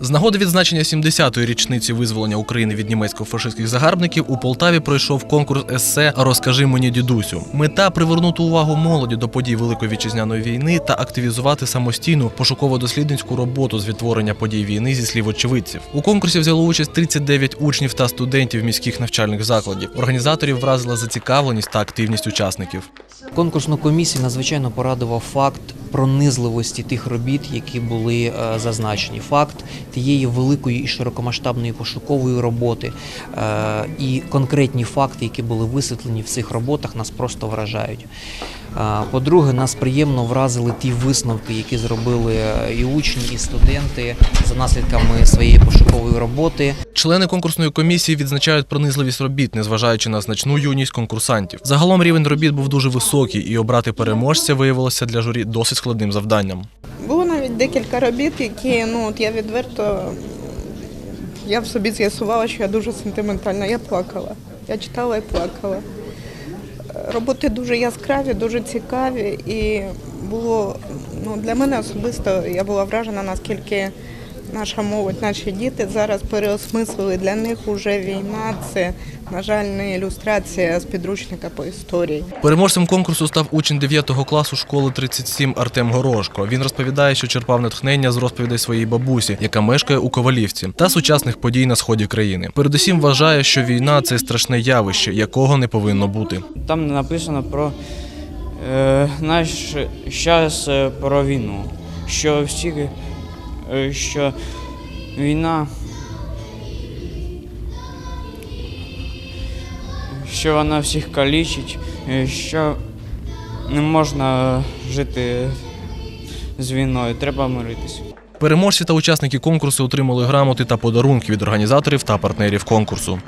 З нагоди відзначення 70-ї річниці визволення України від німецько-фашистських загарбників у Полтаві пройшов конкурс есе Розкажи мені, дідусю. Мета привернути увагу молоді до подій Великої вітчизняної війни та активізувати самостійну пошуково-дослідницьку роботу з відтворення подій війни зі слів очевидців. У конкурсі взяло участь 39 учнів та студентів міських навчальних закладів. Організаторів вразила зацікавленість та активність учасників. Конкурсну комісію надзвичайно порадував факт пронизливості тих робіт, які були е, зазначені. Факт тієї великої і широкомасштабної пошукової роботи е, і конкретні факти, які були висвітлені в цих роботах, нас просто вражають. По-друге, нас приємно вразили ті висновки, які зробили е, і учні, і студенти за наслідками своєї пошукової роботи. Члени конкурсної комісії відзначають пронизливість робіт, незважаючи на значну юність конкурсантів. Загалом рівень робіт був дуже високий, і обрати переможця виявилося для журі досить складним завданням. Було навіть декілька робіт, які ну от я відверто я в собі з'ясувала, що я дуже сентиментальна. Я плакала. Я читала і плакала. Роботи дуже яскраві, дуже цікаві, і було ну для мене особисто я була вражена, наскільки наша молодь, наші діти зараз переосмислили для них уже війна. Це на жаль не ілюстрація з підручника по історії. Переможцем конкурсу став учень 9 класу школи 37 Артем Горошко. Він розповідає, що черпав натхнення з розповідей своєї бабусі, яка мешкає у Ковалівці, та сучасних подій на сході країни. Передусім вважає, що війна це страшне явище, якого не повинно бути. Там написано про е, наш час е, про війну. Що всі, що війна, що вона всіх калічить, е, що не можна жити з війною, треба миритись. Переможці та учасники конкурсу отримали грамоти та подарунки від організаторів та партнерів конкурсу.